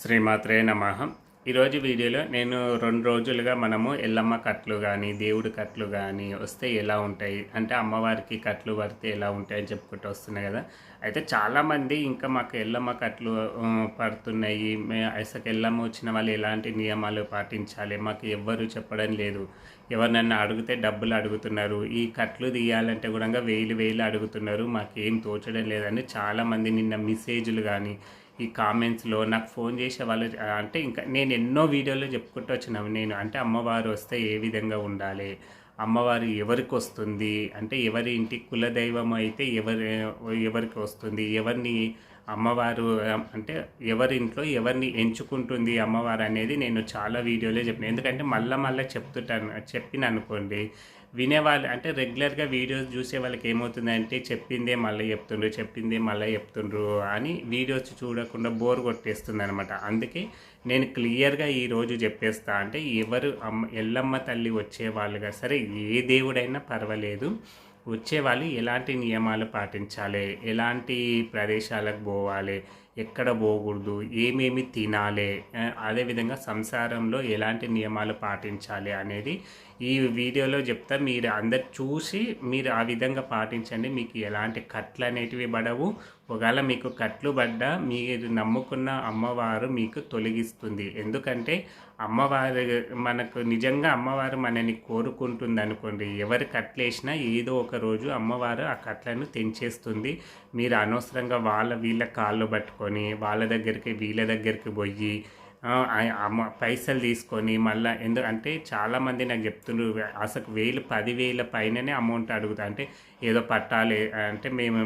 శ్రీమాత్రే నమ. ఈరోజు వీడియోలో నేను రెండు రోజులుగా మనము ఎల్లమ్మ కట్లు కానీ దేవుడి కట్లు కానీ వస్తే ఎలా ఉంటాయి? అంటే అమ్మవారికి కట్లు పడితే ఎలా ఉంటాయి అని చెప్పుకుంటూ వస్తున్నాయి కదా. అయితే చాలామంది ఇంకా మాకు ఎల్లమ్మ కట్లు పడుతున్నాయి. మే అసలు ఎల్లమ్మ వచ్చిన వాళ్ళు ఎలాంటి నియమాలు పాటించాలి? మాకు ఎవ్వరు చెప్పడం లేదు. ఎవరినన్నా అడిగితే డబ్బులు అడుగుతున్నారు. ఈ కట్లు తీయాలంటే కూడా వేలు వేలు అడుగుతున్నారు. మాకేం తోచడం లేదని చాలామంది నిన్న మెసేజ్లు కానీ ఈ కామెంట్స్లో నాకు ఫోన్ చేసే వాళ్ళు అంటే ఇంకా నేను ఎన్నో వీడియోలో చెప్పుకుంటూ వచ్చినాము నేను అంటే అమ్మవారు వస్తే ఏ విధంగా ఉండాలి? అమ్మవారు ఎవరికి వస్తుంది? అంటే ఎవరి ఇంటి కులదైవం అయితే ఎవరి ఎవరికి వస్తుంది? ఎవరిని అమ్మవారు అంటే ఎవరి ఇంట్లో ఎవరిని ఎంచుకుంటుంది అమ్మవారు అనేది నేను చాలా వీడియోలో చెప్పిన. ఎందుకంటే మళ్ళీ మళ్ళీ చెప్తుంటాను చెప్పిన అనుకోండి వినేవాళ్ళు అంటే రెగ్యులర్గా వీడియోస్ చూసే వాళ్ళకి ఏమవుతుందంటే చెప్పిందే మళ్ళీ చెప్తుండ్రు చెప్పిందే మళ్ళీ చెప్తుండ్రు అని వీడియోస్ చూడకుండా బోర్ కొట్టేస్తుంది అనమాట అందుకే నేను క్లియర్గా ఈరోజు చెప్పేస్తా అంటే ఎవరు అమ్మ ఎల్లమ్మ తల్లి వచ్చేవాళ్ళుగా సరే ఏ దేవుడైనా పర్వాలేదు. వచ్చేవాళ్ళు ఎలాంటి నియమాలు పాటించాలి? ఎలాంటి ప్రదేశాలకు పోవాలి? ఎక్కడ పోకూడదు? ఏమేమి తినాలి? అదేవిధంగా సంసారంలో ఎలాంటి నియమాలు పాటించాలి అనేది ఈ వీడియోలో చెప్తా. మీరు అందరు చూసి మీరు ఆ విధంగా పాటించండి. మీకు ఎలాంటి కట్లు అనేటివి పడవు. ఒకవేళ మీకు కట్లు పడ్డా మీరు నమ్ముకున్న అమ్మవారు మీకు తొలగిస్తుంది. ఎందుకంటే అమ్మవారు మనకు నిజంగా అమ్మవారు మనని కోరుకుంటుంది అనుకోండి ఎవరు కట్లేసినా ఏదో ఒక రోజు అమ్మవారు ఆ కట్లను తెంచేస్తుంది. మీరు అనవసరంగా వాళ్ళ వీళ్ళ కాళ్ళు పట్టుకొని వాళ్ళ దగ్గరికి వీళ్ళ దగ్గరికి పోయి అమ్మ పైసలు తీసుకొని మళ్ళీ ఎందుకంటే చాలామంది నాకు చెప్తున్నారు అసలు వేలు పదివేల పైననే అమౌంట్ అడుగుతా. అంటే ఏదో పట్టాలి అంటే మేము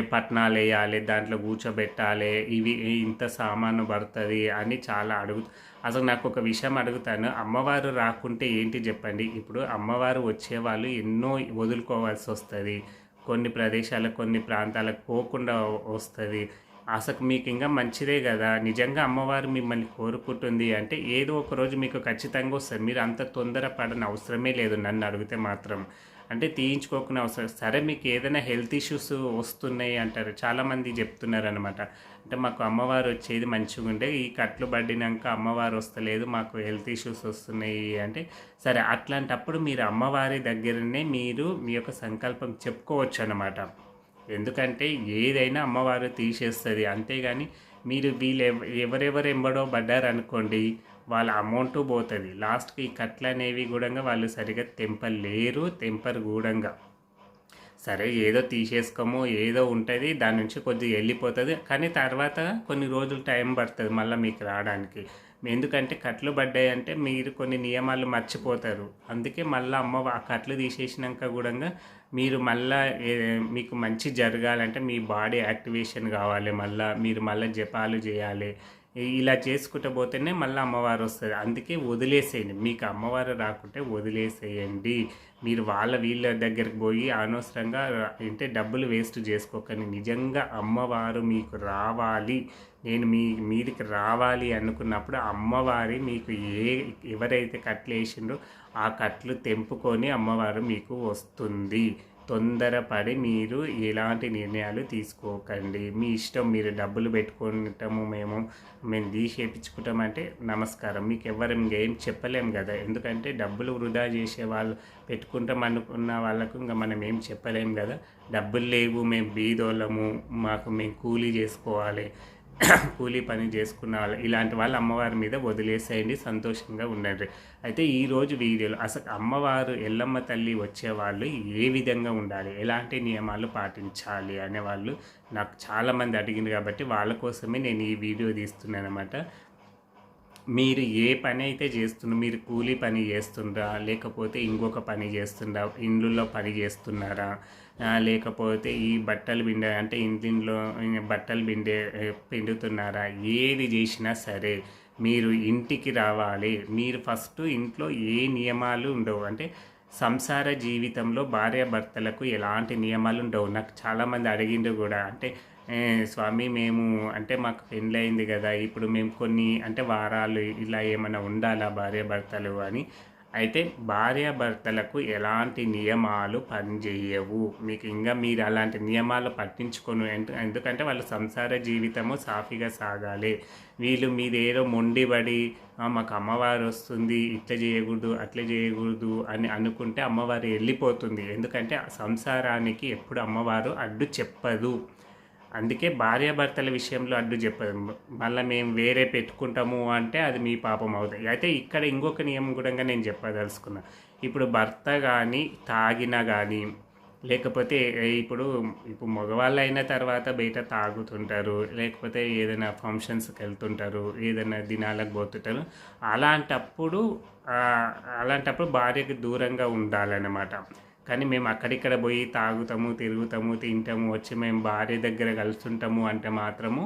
పట్నాలు వేయాలి దాంట్లో కూర్చోబెట్టాలి ఇవి ఇంత సామాను పడుతుంది అని చాలా అడుగు అసలు నాకు ఒక విషయం అడుగుతాను. అమ్మవారు రాకుంటే ఏంటి చెప్పండి? ఇప్పుడు అమ్మవారు వచ్చేవాళ్ళు ఎన్నో వదులుకోవాల్సి వస్తుంది. కొన్ని ప్రదేశాలకు కొన్ని ప్రాంతాలకు పోకుండా వస్తుంది. అసలు మీకు ఇంకా మంచిదే కదా? నిజంగా అమ్మవారు మిమ్మల్ని కోరుకుంటుంది అంటే ఏదో ఒక రోజు మీకు ఖచ్చితంగా వస్తుంది. మీరు అంత తొందర పడని అవసరమే లేదు నన్ను అడిగితే మాత్రం. అంటే తీయించుకోకుండా అవసరం. సరే మీకు ఏదైనా హెల్త్ ఇష్యూస్ వస్తున్నాయి అంటారు. చాలామంది చెప్తున్నారు అనమాట అంటే మాకు అమ్మవారు వచ్చేది మంచిగా ఉండే ఈ కట్లు పడినాక అమ్మవారు వస్తలేదు మాకు హెల్త్ ఇష్యూస్ వస్తున్నాయి అంటే సరే అట్లాంటప్పుడు మీరు అమ్మవారి దగ్గరనే మీరు మీ యొక్క సంకల్పం చెప్పుకోవచ్చు అనమాట ఎందుకంటే ఏదైనా అమ్మవారు తీసేస్తుంది. అంతేగాని మీరు వీళ్ళు ఎవరెవరు ఎంబడో పడ్డారనుకోండి వాళ్ళ అమౌంట్ పోతుంది. లాస్ట్కి ఈ కట్లు అనేవి కూడా వాళ్ళు సరిగా తెంపలేరు తెంపరు గూడంగా సరే ఏదో తీసేసుకోము ఏదో ఉంటుంది దాని నుంచి కొద్దిగా వెళ్ళిపోతుంది. కానీ తర్వాత కొన్ని రోజులు టైం పడుతుంది మళ్ళీ మీకు రావడానికి. ఎందుకంటే కట్లు పడ్డాయి అంటే మీరు కొన్ని నియమాలు మర్చిపోతారు. అందుకే మళ్ళీ అమ్మ ఆ కట్లు తీసేసినాక కూడా మీరు మళ్ళీ మీకు మంచి జరగాలంటే మీ బాడీ యాక్టివేషన్ కావాలి. మళ్ళీ మీరు మళ్ళీ జపాలు చేయాలి. ఇలా చేసుకుంటూ పోతేనే మళ్ళీ అమ్మవారు వస్తుంది. అందుకే వదిలేసేయండి. మీకు అమ్మవారు రాకుంటే వదిలేసేయండి. మీరు వాళ్ళ వీళ్ళ దగ్గరికి పోయి అనవసరంగా అంటే డబ్బులు వేస్ట్ చేసుకోకండి. నిజంగా అమ్మవారు మీకు రావాలి. నేను మీ మీదికి రావాలి అనుకున్నప్పుడు అమ్మవారి మీకు ఏ ఎవరైతే కట్లు వేసిండ్రో ఆ కట్లు తెంపుకొని అమ్మవారు మీకు వస్తుంది. తొందరపడి మీరు ఎలాంటి నిర్ణయాలు తీసుకోకండి. మీ ఇష్టం మీరు డబ్బులు పెట్టుకుంటాము మేము మేము తీసేపించుకుంటాం అంటే నమస్కారం. మీకు ఎవరు ఏం చెప్పలేము కదా. ఎందుకంటే డబ్బులు వృధా చేసే వాళ్ళు పెట్టుకుంటాం అనుకున్న వాళ్ళకు ఇంకా మనం ఏం చెప్పలేము కదా. డబ్బులు లేవు మేము బీదోళ్ళము మాకు మేము కూలీ చేసుకోవాలి. కూలీ పని చేసుకున్న వాళ్ళు ఇలాంటి వాళ్ళు అమ్మవారి మీద వదిలేసేయండి సంతోషంగా ఉండండి. అయితే ఈరోజు వీడియోలో అసలు అమ్మవారు ఎల్లమ్మ తల్లి వచ్చేవాళ్ళు ఏ విధంగా ఉండాలి? ఎలాంటి నియమాలు పాటించాలి అనే వాళ్ళు నాకు చాలామంది అడిగింది కాబట్టి వాళ్ళ కోసమే నేను ఈ వీడియో తీస్తున్నాను అనమాట మీరు ఏ పని అయితే చేస్తున్నారు మీరు కూలీ పని చేస్తుండ్రా లేకపోతే ఇంకొక పని చేస్తుండ్రా ఇండ్లలో పని చేస్తున్నారా? లేకపోతే ఈ బట్టలు పిండే అంటే ఇంట్లో బట్టలు పిండే పిండుతున్నారా? ఏది చేసినా సరే మీరు ఇంటికి రావాలి. మీరు ఫస్ట్ ఇంట్లో ఏ నియమాలు ఉండవు. అంటే సంసార జీవితంలో భార్యాభర్తలకు ఎలాంటి నియమాలు ఉండవు. నాకు చాలామంది అడిగిండ్రు కూడా అంటే స్వామి మేము అంటే మాకు పెళ్ళయింది కదా ఇప్పుడు మేము కొన్ని అంటే వారాలు ఇలా ఏమైనా ఉండాలా భార్యాభర్తలు? అని. అయితే భార్యాభర్తలకు ఎలాంటి నియమాలు పనిచేయవు? మీకు ఇంకా మీరు అలాంటి నియమాలు పట్టించుకొని. ఎందుకంటే వాళ్ళ సంసార జీవితము సాఫీగా సాగాలి. వీళ్ళు మీరేదో మొండిబడి మాకు అమ్మవారు వస్తుంది ఇట్లా చేయకూడదు అట్లా చేయకూడదు అని అనుకుంటే అమ్మవారు వెళ్ళిపోతుంది. ఎందుకంటే ఆ సంసారానికి ఎప్పుడు అమ్మవారు అడ్డు చెప్పదు. అందుకే భార్యాభర్తల విషయంలో అడ్డు చెప్పదు మళ్ళీ మేము వేరే పెట్టుకుంటాము అంటే అది మీ పాపం అవుతుంది అయితే ఇక్కడ ఇంకొక నియమం కూడా నేను చెప్పదలుచుకున్నా. ఇప్పుడు భర్త కానీ తాగినా కానీ లేకపోతే ఇప్పుడు ఇప్పుడు మగవాళ్ళు అయిన తర్వాత బయట తాగుతుంటారు లేకపోతే ఏదైనా ఫంక్షన్స్కి వెళ్తుంటారు ఏదైనా దినాలకు పోతుంటారు అలాంటప్పుడు అలాంటప్పుడు భార్యకు దూరంగా ఉండాలన్నమాట. కానీ మేము అక్కడిక్కడ పోయి తాగుతాము తిరుగుతాము తింటాము వచ్చి మేము భార్య దగ్గర కలుస్తుంటాము అంటే మాత్రము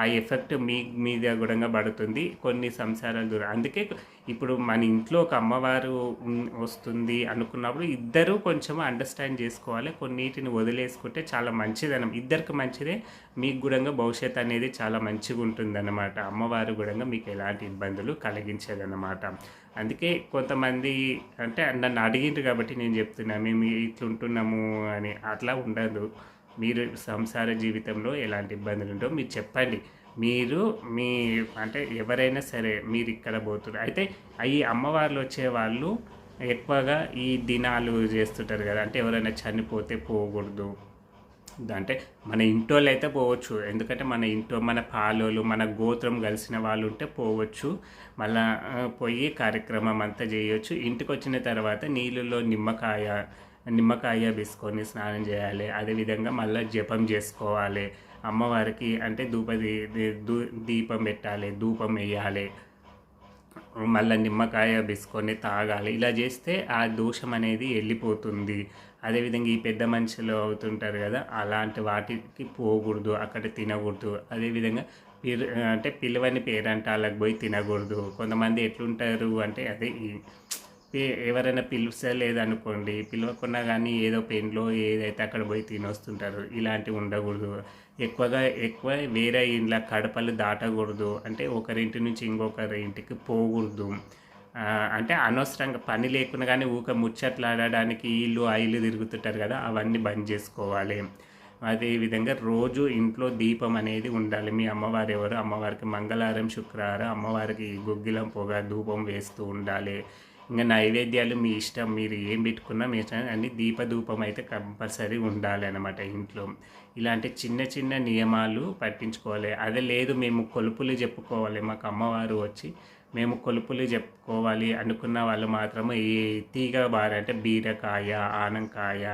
ఆ ఎఫెక్ట్ మీ మీద కూడా పడుతుంది. కొన్ని సంసారాలు దూరం. అందుకే ఇప్పుడు మన ఇంట్లో ఒక అమ్మవారు వస్తుంది అనుకున్నప్పుడు ఇద్దరు కొంచెం అండర్స్టాండ్ చేసుకోవాలి. కొన్నిటిని వదిలేసుకుంటే చాలా మంచిదనం. ఇద్దరికి మంచిదే మీకు కూడా భవిష్యత్ అనేది చాలా మంచిగా ఉంటుందన్నమాట అమ్మవారు కూడా మీకు ఎలాంటి ఇబ్బందులు కలిగించేదన్నమాట. అందుకే కొంతమంది అంటే నన్ను అడిగిండ్రు కాబట్టి నేను చెప్తున్నా మేము ఇట్లుంటున్నాము అని అట్లా ఉండదు. మీరు సంసార జీవితంలో ఎలాంటి ఇబ్బందులు ఉంటాయో మీరు చెప్పండి. మీరు మీ అంటే ఎవరైనా సరే మీరు ఇక్కడ పోతున్నారు అయితే ఈ అమ్మవార్లు వచ్చే వాళ్ళు ఎక్కువగా ఈ దినాలు చేస్తుంటారు కదా అంటే ఎవరైనా చనిపోతే పోకూడదు. అంటే మన ఇంటోళ్ళు అయితే పోవచ్చు. ఎందుకంటే మన ఇంట్లో మన పాలోలు మన గోత్రం కలిసిన వాళ్ళు ఉంటే పోవచ్చు. మళ్ళా పోయి కార్యక్రమం అంతా చేయొచ్చు. ఇంటికి వచ్చిన తర్వాత నీళ్ళలో నిమ్మకాయ నిమ్మకాయ వేసుకొని స్నానం చేయాలి. అదేవిధంగా మళ్ళీ జపం చేసుకోవాలి. అమ్మవారికి అంటే ధూపది దూ దీపం పెట్టాలి ధూపం వేయాలి. మళ్ళీ నిమ్మకాయ బిసుకొని తాగాలి. ఇలా చేస్తే ఆ దోషం అనేది వెళ్ళిపోతుంది. అదేవిధంగా ఈ పెద్ద మనుషులు అవుతుంటారు కదా అలాంటి వాటికి పోకూడదు అక్కడ తినకూడదు. అదేవిధంగా పిలు అంటే పిలవని పేరంటాలకు పోయి తినకూడదు. కొంతమంది ఎట్లుంటారు అంటే అదే ఎవరైనా పిలిచలేదనుకోండి పిలవకుండా కానీ ఏదో పెయిన్లో ఏదైతే అక్కడ పోయి తినొస్తుంటారు ఇలాంటివి ఉండకూడదు. ఎక్కువగా ఎక్కువ వేరే ఇంట్లో కడపలు దాటకూడదు. అంటే ఒకరింటి నుంచి ఇంకొకరి ఇంటికి పోకూడదు. అంటే అనవసరంగా పని లేకుండా కానీ ఊక ముచ్చట్లాడడానికి ఇల్లు ఆ ఇల్లు తిరుగుతుంటారు కదా అవన్నీ బంద్ చేసుకోవాలి. అదేవిధంగా రోజు ఇంట్లో దీపం అనేది ఉండాలి. మీ అమ్మవారు ఎవరు? అమ్మవారికి మంగళవారం శుక్రవారం అమ్మవారికి గుగ్గిలం పొగ ధూపం వేస్తూ ఉండాలి. ఇంకా నైవేద్యాలు మీ ఇష్టం మీరు ఏం పెట్టుకున్నా మీ ఇష్టం. అన్ని దీపధూపం అయితే కంపల్సరీ ఉండాలి అనమాట ఇంట్లో. ఇలాంటి చిన్న చిన్న నియమాలు పట్టించుకోవాలి. అదే లేదు మేము కొలుపులు చెప్పుకోవాలి. మాకు అమ్మవారు వచ్చి మేము కొలుపులు చెప్పుకోవాలి అనుకున్న వాళ్ళు మాత్రమే ఈ తీగ బార అంటే బీరకాయ ఆనంకాయ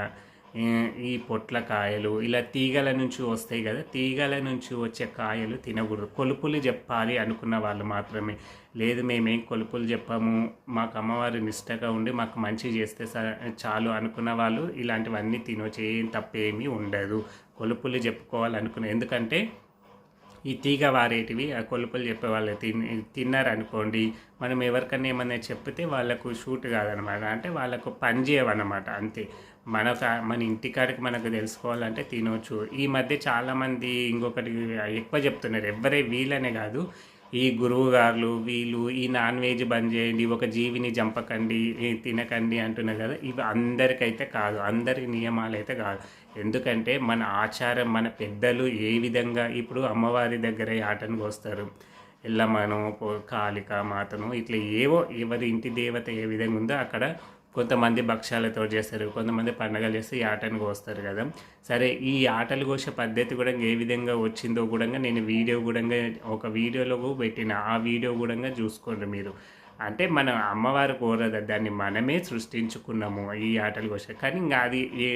ఈ- పొట్లకాయలు ఇలా తీగల నుంచి వస్తాయి కదా తీగల నుంచి వచ్చే కాయలు తినకూడదు. కొలుపులు చెప్పాలి అనుకున్న వాళ్ళు మాత్రమే. లేదు మేమేం కొలుపులు చెప్పాము. మాకు అమ్మవారు నిష్టగా ఉండి మాకు మంచి చేస్తే చాలు అనుకున్న వాళ్ళు ఇలాంటివన్నీ తినొచ్చు ఏం తప్పేమీ ఉండదు. కొలుపులు చెప్పుకోవాలనుకున్న ఎందుకంటే ఈ తీగ వారేటివి ఆ కొలుపులు చెప్పే వాళ్ళు తిన్ తిన్నారనుకోండి మనం ఎవరికన్నా ఏమన్నా చెప్తే వాళ్ళకు షూట్ కాదనమాట. అంటే వాళ్ళకు పని చేయవన్నమాట అంతే. మన ఫ్యా- మన ఇంటికాడికి మనకు తెలుసుకోవాలంటే తినవచ్చు ఈ మధ్య చాలామంది ఇంకొకటి ఎక్కువ చెప్తున్నారు. ఎవరే వీళ్ళనే కాదు. ఈ గురువు గారులు వీళ్ళు ఈ నాన్ వెజ్ బంద్ చేయండి ఒక జీవిని చంపకండి తినకండి అంటున్నారు కదా. ఇవి అందరికైతే కాదు. అందరి నియమాలు అయితే కాదు. ఎందుకంటే మన ఆచారం మన పెద్దలు ఏ విధంగా ఇప్పుడు అమ్మవారి దగ్గర ఆటను వస్తారు ఎల్లమ్మను పో- కాళిక మాతను ఇట్లా ఏవో ఎవరి ఇంటి దేవత ఏ విధంగా ఉందో అక్కడ కొంతమంది భక్ష్యాలతో చేస్తారు కొంతమంది పండగలు చేస్తే ఈ ఆటను కోస్తారు కదా. సరే ఈ ఆటలు కోసే పద్ధతి కూడా ఏ విధంగా వచ్చిందో కూడా నేను వీడియో కూడా ఒక వీడియోలో పెట్టిన ఆ వీడియో కూడా చూసుకోండి మీరు. అంటే మన అమ్మవారు కోరదు దాన్ని మనమే సృష్టించుకున్నాము ఈ ఆటలు కోసే. కానీ ఇంకా అది ఏ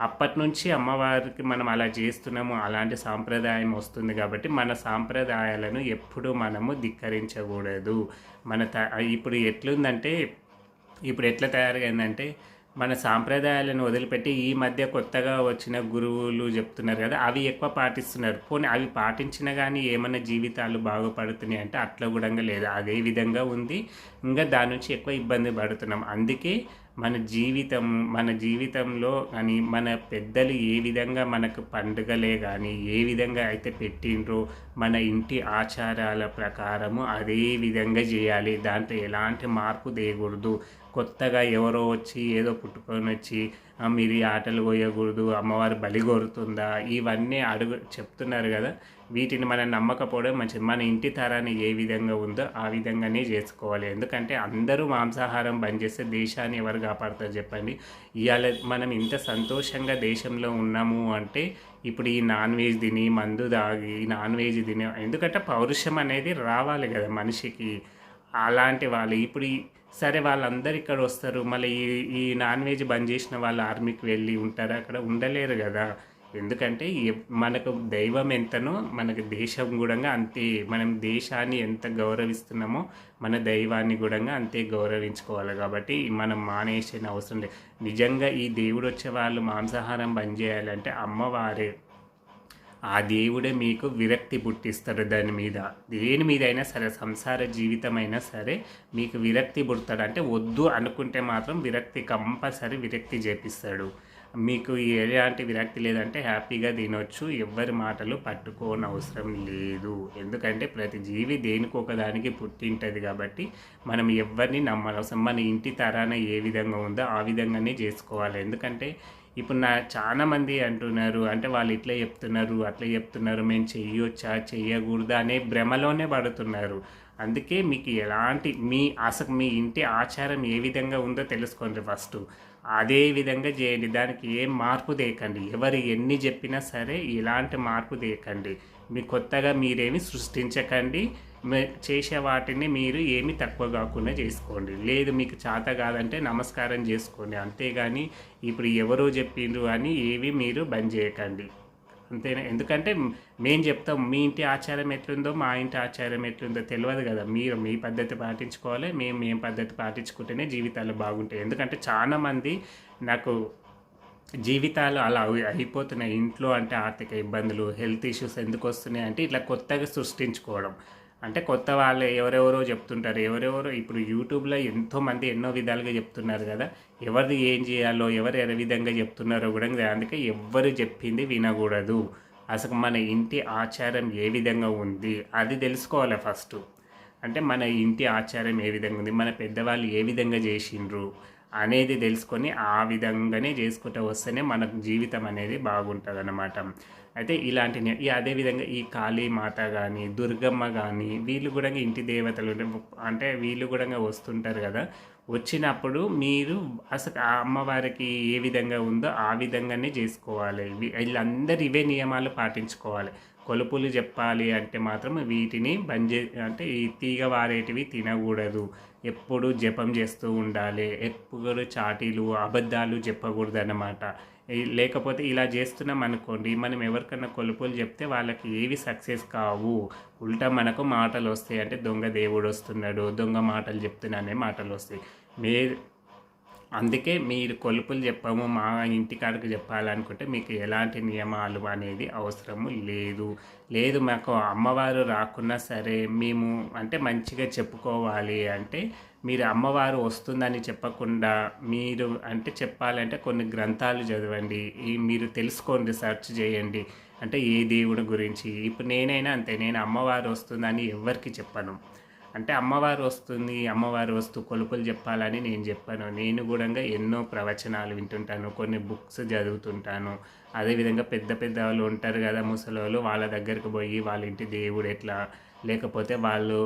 అప్పటి నుంచి అమ్మవారికి మనం అలా చేస్తున్నాము అలాంటి సాంప్రదాయం వస్తుంది కాబట్టి మన సాంప్రదాయాలను ఎప్పుడూ మనము ధిక్కరించకూడదు. మన త ఇప్పుడు ఎట్లుందంటే ఇప్పుడు ఎట్లా తయారైందంటే మన సాంప్రదాయాలను వదిలిపెట్టి ఈ మధ్య కొత్తగా వచ్చిన గురువులు చెప్తున్నారు కదా అవి ఎక్కువ పాటిస్తున్నారు. పోనీ అవి పాటించినా కానీ ఏమైనా జీవితాలు బాగుపడుతున్నాయి అంటే అట్లా కూడా లేదు. అదే విధంగా ఉంది. ఇంకా దాని నుంచి ఎక్కువ ఇబ్బంది పడుతున్నాం. అందుకే మన జీవితం మన జీవితంలో కానీ మన పెద్దలు ఏ విధంగా మనకు పండుగలే కానీ ఏ విధంగా అయితే పెట్టిండ్రో మన ఇంటి ఆచారాల ప్రకారము అదే విధంగా చేయాలి. దాంట్లో ఎలాంటి మార్పు తేయకూడదు కొత్తగా ఎవరో వచ్చి ఏదో పుట్టుకొని వచ్చి మీరు ఆటలు పోయకూడదు అమ్మవారు బలి కోరుతుందా? ఇవన్నీ అడుగు చెప్తున్నారు కదా. వీటిని మనం నమ్మకపోవడం మంచిది. మన ఇంటి తరాన్ని ఏ విధంగా ఉందో ఆ విధంగానే చేసుకోవాలి. ఎందుకంటే అందరూ మాంసాహారం బంద్ చేస్తే దేశాన్ని ఎవరు కాపాడుతారు చెప్పండి. ఇవాళ మనం ఇంత సంతోషంగా దేశంలో ఉన్నాము అంటే ఇప్పుడు ఈ నాన్ వెజ్ తిని మందు తాగి నాన్ వెజ్ తిని ఎందుకంటే పౌరుషం అనేది రావాలి కదా మనిషికి. అలాంటి వాళ్ళు ఇప్పుడు సరే వాళ్ళందరూ ఇక్కడ వస్తారు. మళ్ళీ ఈ ఈ నాన్ వెజ్ బంద్ చేసిన వాళ్ళు ఆర్మీకి వెళ్ళి ఉంటారు. అక్కడ ఉండలేరు కదా. ఎందుకంటే మనకు దైవం ఎంతనో మనకు దేశం కూడా అంతే మనం దేశాన్ని ఎంత గౌరవిస్తున్నామో మన దైవాన్ని కూడా అంతే గౌరవించుకోవాలి కాబట్టి మనం మానేసిన అవసరం లేదు. నిజంగా ఈ దేవుడు వచ్చే వాళ్ళు మాంసాహారం బంద్ చేయాలంటే అమ్మవారే. ఆ దేవుడే మీకు విరక్తి పుట్టిస్తాడు దాని మీద. దేని మీద అయినా సరే సంసార జీవితం అయినా సరే మీకు విరక్తి పుడతాడు. అంటే వద్దు అనుకుంటే మాత్రం విరక్తి కంపల్సరీ విరక్తి చేపిస్తాడు. మీకు ఎలాంటి విరక్తి లేదంటే హ్యాపీగా తినొచ్చు. ఎవరి మాటలు పట్టుకోని అవసరం లేదు. ఎందుకంటే ప్రతి జీవి దేనికి ఒకదానికి పుట్టింటుంది కాబట్టి మనం ఎవరిని నమ్మనవసరం మన ఇంటి తరాన ఏ విధంగా ఉందో ఆ విధంగానే చేసుకోవాలి. ఎందుకంటే ఇప్పుడు నా చాలామంది అంటున్నారు అంటే వాళ్ళు ఇట్లా చెప్తున్నారు అట్లా చెప్తున్నారు మేము చెయ్యొచ్చా చెయ్యకూడదా అనే భ్రమలోనే పడుతున్నారు. అందుకే మీకు ఎలాంటి మీ అసలు మీ ఇంటి ఆచారం ఏ విధంగా ఉందో తెలుసుకోండి ఫస్ట్. అదే విధంగా చేయండి. దానికి ఏం మార్పు దేకండి. ఎవరు ఎన్ని చెప్పినా సరే ఇలాంటి మార్పు దేకండి. మీ కొత్తగా మీరేమి సృష్టించకండి. చేసే వాటిని మీరు ఏమి తక్కువ కాకుండా చేసుకోండి. లేదు మీకు చేత కాదంటే నమస్కారం చేసుకోండి. అంతేగాని ఇప్పుడు ఎవరో చెప్పిండ్రు అని ఏవి మీరు బంద్ చేయకండి. అంతేనా? ఎందుకంటే మేము చెప్తాం మీ ఇంటి ఆచారం ఎట్లుందో మా ఇంటి ఆచారం ఎట్లుందో తెలియదు కదా. మీరు మీ పద్ధతి పాటించుకోవాలి మేము మేము పద్ధతి పాటించుకుంటేనే జీవితాలు బాగుంటాయి. ఎందుకంటే చాలామంది నాకు జీవితాలు అలా అయిపోతున్నాయి. ఇంట్లో అంటే ఆర్థిక ఇబ్బందులు హెల్త్ ఇష్యూస్ ఎందుకు వస్తున్నాయి అంటే ఇట్లా కొత్తగా సృష్టించుకోవడం. అంటే కొత్త వాళ్ళు ఎవరెవరో చెప్తుంటారు ఎవరెవరో ఇప్పుడు యూట్యూబ్లో ఎంతోమంది ఎన్నో విధాలుగా చెప్తున్నారు కదా ఎవరిది ఏం చేయాలో ఎవరు ఏ విధంగా చెప్తున్నారో కూడా అందుకే ఎవరు చెప్పింది వినకూడదు. అసలు మన ఇంటి ఆచారం ఏ విధంగా ఉంది అది తెలుసుకోవాలి ఫస్ట్. అంటే మన ఇంటి ఆచారం ఏ విధంగా ఉంది మన పెద్దవాళ్ళు ఏ విధంగా చేసిండ్రు అనేది తెలుసుకొని ఆ విధంగానే చేసుకుంటూ వస్తేనే మన జీవితం అనేది బాగుంటుంది అన్నమాట అయితే ఇలాంటి అదేవిధంగా ఈ కాళీ మాత కానీ దుర్గమ్మ కానీ వీళ్ళు కూడా ఇంటి దేవతలు అంటే వీళ్ళు కూడా వస్తుంటారు కదా. వచ్చినప్పుడు మీరు అసలు ఆ అమ్మవారికి ఏ విధంగా ఉందో ఆ విధంగానే చేసుకోవాలి. వీళ్ళందరూ ఇవే నియమాలు పాటించుకోవాలి. కొలుపులు చెప్పాలి అంటే మాత్రం వీటిని బంద్ అంటే ఈ తీగ వారేటివి తినకూడదు. ఎప్పుడు జపం చేస్తూ ఉండాలి. ఎప్పుడు చాటీలు అబద్ధాలు చెప్పకూడదు అన్నమాట లేకపోతే ఇలా చేస్తున్నాం అనుకోండి మనం ఎవరికన్నా కొలుపులు చెప్తే వాళ్ళకి ఏవి సక్సెస్ కావు? ఉల్టా మనకు మాటలు వస్తాయి. అంటే దొంగ దేవుడు వస్తున్నాడు దొంగ మాటలు చెప్తున్నానే మాటలు వస్తాయి. మే అందుకే మీరు కొలుపులు చెప్పాము మా ఇంటికాడికి చెప్పాలనుకుంటే మీకు ఎలాంటి నియమాలు అనేది అవసరము లేదు. లేదు మాకు అమ్మవారు రాకున్నా సరే మేము అంటే మంచిగా చెప్పుకోవాలి అంటే మీరు అమ్మవారు వస్తుందని చెప్పకుండా మీరు అంటే చెప్పాలంటే కొన్ని గ్రంథాలు చదవండి. మీరు తెలుసుకోండి సెర్చ్ చేయండి. అంటే ఏ దేవుడి గురించి? ఇప్పుడు నేనైనా అంతే నేను అమ్మవారు వస్తుందని ఎవరికి చెప్పను. అంటే అమ్మవారు వస్తుంది అమ్మవారు వస్తూ కొలుపులు చెప్పాలని నేను చెప్పాను. నేను కూడా ఎన్నో ప్రవచనాలు వింటుంటాను కొన్ని బుక్స్ చదువుతుంటాను. అదేవిధంగా పెద్ద పెద్ద వాళ్ళు ఉంటారు కదా ముసలి వాళ్ళు వాళ్ళ దగ్గరికి పోయి వాళ్ళ ఇంటి దేవుడు ఎట్లా లేకపోతే వాళ్ళు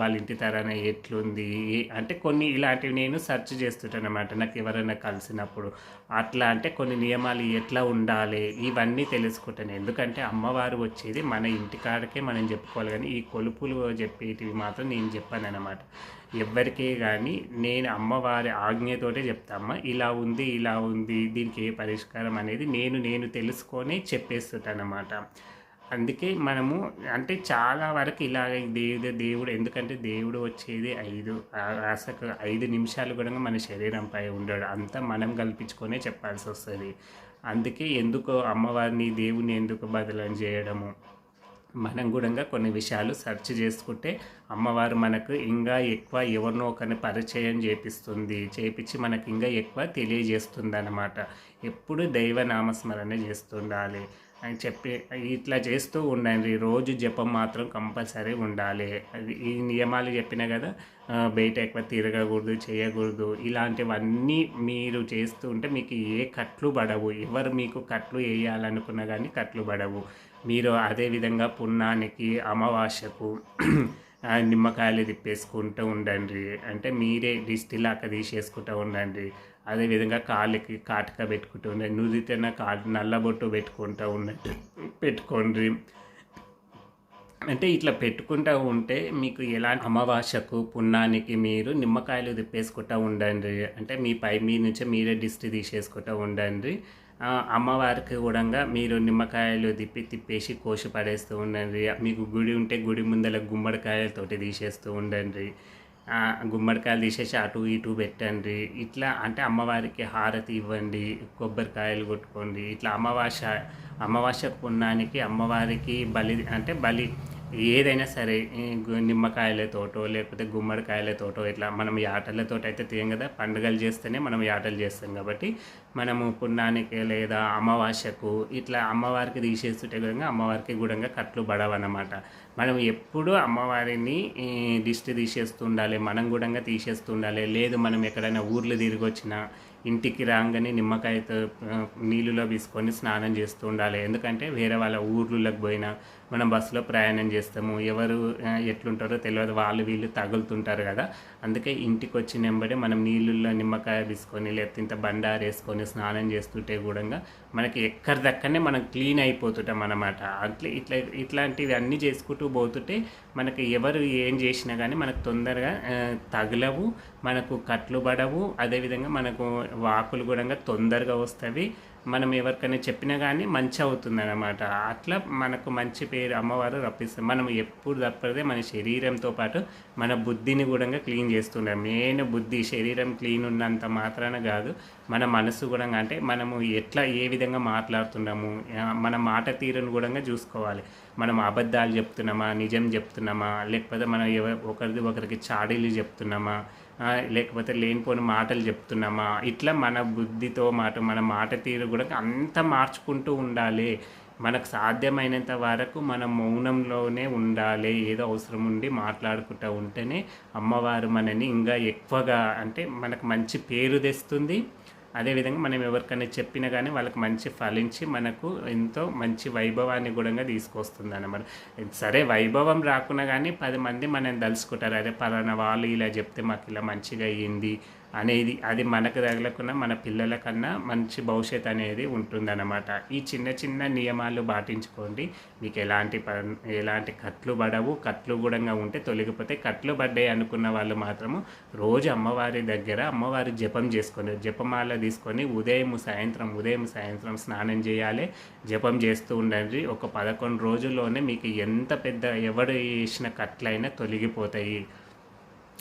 వాళ్ళ ఇంటి తరాన ఎట్లుంది అంటే కొన్ని ఇలాంటివి నేను సెర్చ్ చేస్తుంటాను అనమాట నాకు ఎవరైనా కలిసినప్పుడు అట్లా అంటే కొన్ని నియమాలు ఎట్లా ఉండాలి ఇవన్నీ తెలుసుకుంటాను. ఎందుకంటే అమ్మవారు వచ్చేది మన ఇంటికాడకే మనం చెప్పుకోవాలి కానీ ఈ కొలుపులు చెప్పేటివి మాత్రం నేను చెప్పాను అనమాట ఎవరికే కానీ నేను అమ్మవారి ఆజ్ఞతోటే చెప్తామ్మ ఇలా ఉంది ఇలా ఉంది దీనికి ఏ పరిష్కారం అనేది నేను నేను తెలుసుకొని చెప్పేస్తుంటాను అనమాట అందుకే మనము అంటే చాలా వరకు ఇలాగ దేవుడు దేవుడు ఎందుకంటే దేవుడు వచ్చేది ఐదు ఆశకు ఐదు నిమిషాలు కూడా మన శరీరంపై ఉండడు. అంతా మనం కల్పించుకొనే చెప్పాల్సి వస్తుంది. అందుకే ఎందుకు అమ్మవారిని దేవుని ఎందుకు బదలం చేయడము? మనం కూడా కొన్ని విషయాలు సెర్చ్ చేసుకుంటే అమ్మవారు మనకు ఇంకా ఎక్కువ ఎవరినో ఒకరిని పరిచయం చేపిస్తుంది చేపించి మనకి ఇంకా ఎక్కువ తెలియజేస్తుంది అనమాట ఎప్పుడు దైవ నామస్మరణ చేస్తుండాలి. అని చెప్పి ఇట్లా చేస్తూ ఉండండి. రోజు జపం మాత్రం కంపల్సరీ ఉండాలి. అది ఈ నియమాలు చెప్పిన కదా బయట ఎక్కువ తిరగకూడదు చేయకూడదు. ఇలాంటివన్నీ మీరు చేస్తూ ఉంటే మీకు ఏ కట్లు పడవు. ఎవరు మీకు కట్లు వేయాలనుకున్నా కానీ కట్లు పడవు. మీరు అదేవిధంగా పున్నానికి అమావాస్యకు నిమ్మకాయలు తిప్పేసుకుంటూ ఉండండి. అంటే మీరే దిష్టిలాక తీసేసుకుంటూ ఉండండి. అదేవిధంగా కాళ్ళకి కాటుక పెట్టుకుంటూ ఉండండి. నుదితేన కాళ్ళు నల్లబొట్టు పెట్టుకుంటూ ఉండండి పెట్టుకోండి. అంటే ఇట్లా పెట్టుకుంటూ ఉంటే మీకు ఎలాంటి అమావాస్యకు పుణ్యానికి మీరు నిమ్మకాయలు తిప్పేసుకుంటూ ఉండండి. అంటే మీ పై మీ నుంచి మీరే దిష్టి తీసేసుకుంటూ ఉండండి. అమ్మవారికి కూడా మీరు నిమ్మకాయలు తిప్పి తిప్పేసి కోసి పడేస్తూ ఉండండి. మీకు గుడి ఉంటే గుడి ముందర గుమ్మడికాయలతోటి తీసేస్తూ ఉండండి. గుమ్మడికాయలు తీసేసి అటు ఇటు పెట్టండి. ఇట్లా అంటే అమ్మవారికి హారతి ఇవ్వండి కొబ్బరికాయలు కొట్టుకోండి. ఇట్లా అమావాస్య అమావాస్య పుణ్యానికి అమ్మవారికి బలి అంటే బలి ఏదైనా సరే నిమ్మకాయలతోటో లేకపోతే గుమ్మడికాయలతోటో ఇట్లా మనం యాటలతో అయితే తీయం కదా పండుగలు చేస్తేనే మనం యాటలు చేస్తాం కాబట్టి మనము పుణ్యానికి లేదా అమావాస్యకు ఇట్లా అమ్మవారికి తీసేస్తుంటే కూడా అమ్మవారికి కూడా కట్లు పడవన్నమాట మనం ఎప్పుడు అమ్మవారిని దిష్టి తీసేస్తుండాలి మనం కూడా తీసేస్తుండాలి లేదు మనం ఎక్కడైనా ఊర్లు తిరిగి వచ్చినా ఇంటికి రాగానే నిమ్మకాయతో నీళ్ళలో తీసుకొని స్నానం చేస్తూ ఉండాలి. ఎందుకంటే వేరే వాళ్ళ ఊర్లలోకి పోయినా మనం బస్సులో ప్రయాణం చేస్తాము. ఎవరు ఎట్లుంటారో తెలియదు. వాళ్ళు వీళ్ళు తగులుతుంటారు కదా. అందుకే ఇంటికి వచ్చిన నెంబడే మనం నీళ్ళల్లో నిమ్మకాయ తీసుకొని లేకపోతే ఇంత బండారు వేసుకొని స్నానం చేస్తుంటే కూడా మనకి ఎక్కడి దక్కనే మనం క్లీన్ అయిపోతుంటాం అనమాట అట్లా ఇట్లా ఇట్లాంటివి అన్నీ చేసుకుంటూ పోతుంటే మనకి ఎవరు ఏం చేసినా కానీ మనకు తొందరగా తగలవు. మనకు కట్లు పడవు అదేవిధంగా మనకు వాకులు కూడా తొందరగా వస్తాయి. మనం ఎవరికైనా చెప్పినా కానీ మంచి అవుతుంది అనమాట అట్లా మనకు మంచి పేరు అమ్మవారు రప్పిస్తుంది మనం ఎప్పుడు తప్పదే మన శరీరంతో పాటు మన బుద్ధిని కూడా క్లీన్ చేస్తుండే. మెయిన్ బుద్ధి శరీరం క్లీన్ ఉన్నంత మాత్రాన కాదు మన మనసు కూడా అంటే మనము ఎట్లా ఏ విధంగా మాట్లాడుతున్నాము మన మాట తీరును కూడా చూసుకోవాలి. మనం అబద్ధాలు చెప్తున్నామా నిజం చెప్తున్నామా లేకపోతే మనం ఎవరి ఒకరిది ఒకరికి చాడీలు చెప్తున్నామా లేకపోతే లేనిపోని మాటలు చెప్తున్నామా? ఇట్లా మన బుద్ధితో మాట మన మాట తీరు కూడా అంత మార్చుకుంటూ ఉండాలి. మనకు సాధ్యమైనంత వరకు మన మౌనంలోనే ఉండాలి. ఏదో అవసరం ఉండి మాట్లాడుకుంటూ ఉంటేనే అమ్మవారు మనని ఇంకా ఎక్కువగా అంటే మనకు మంచి పేరు తెస్తుంది. అదేవిధంగా మనం ఎవరికైనా చెప్పినా కానీ వాళ్ళకి మంచి ఫలించి మనకు ఎంతో మంచి వైభవాన్ని కూడా తీసుకొస్తుంది అన్నమాట సరే వైభవం రాకున్నా కానీ పది మంది మనం తలుసుకుంటారు అదే పలానా వాళ్ళు ఇలా చెప్తే మాకు ఇలా మంచిగా అయ్యింది అనేది అది మనకు తగలకుండా మన పిల్లలకన్నా మంచి భవిష్యత్ అనేది ఉంటుందన్నమాట. ఈ చిన్న చిన్న నియమాలు పాటించుకోండి. మీకు ఎలాంటి ఎలాంటి కట్లు పడవు. కట్లు కూడా ఉంటే తొలగిపోతే కట్లు పడ్డాయి అనుకున్న వాళ్ళు మాత్రము రోజు అమ్మవారి దగ్గర అమ్మవారి జపం చేసుకొని జపమాల తీసుకొని ఉదయం సాయంత్రం ఉదయం సాయంత్రం స్నానం చేయాలి. జపం చేస్తూ ఉండండి. ఒక పదకొండు రోజుల్లోనే మీకు ఎంత పెద్ద ఎవడు వేసిన కట్లైనా తొలగిపోతాయి.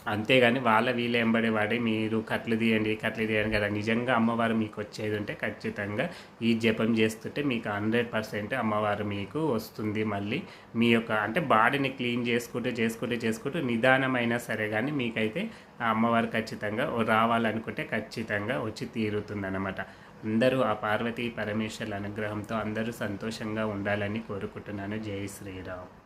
అంతేగాని వాళ్ళ వీళ్ళు ఎంబడి వాడి మీరు కట్లు తీయండి కట్లు తీయండి కదా. నిజంగా అమ్మవారు మీకు వచ్చేది ఉంటే ఖచ్చితంగా ఈ జపం చేస్తుంటే మీకు హండ్రెడ్ పర్సెంట్ అమ్మవారు మీకు వస్తుంది మళ్ళీ. మీ యొక్క అంటే బాడీని క్లీన్ చేసుకుంటూ చేసుకుంటూ చేసుకుంటూ నిదానమైనా సరే కానీ మీకైతే ఆ అమ్మవారు ఖచ్చితంగా రావాలనుకుంటే ఖచ్చితంగా వచ్చి తీరుతుందన్నమాట. అందరూ ఆ పార్వతీ పరమేశ్వర్ల అనుగ్రహంతో అందరూ సంతోషంగా ఉండాలని కోరుకుంటున్నాను. జై శ్రీరామ్.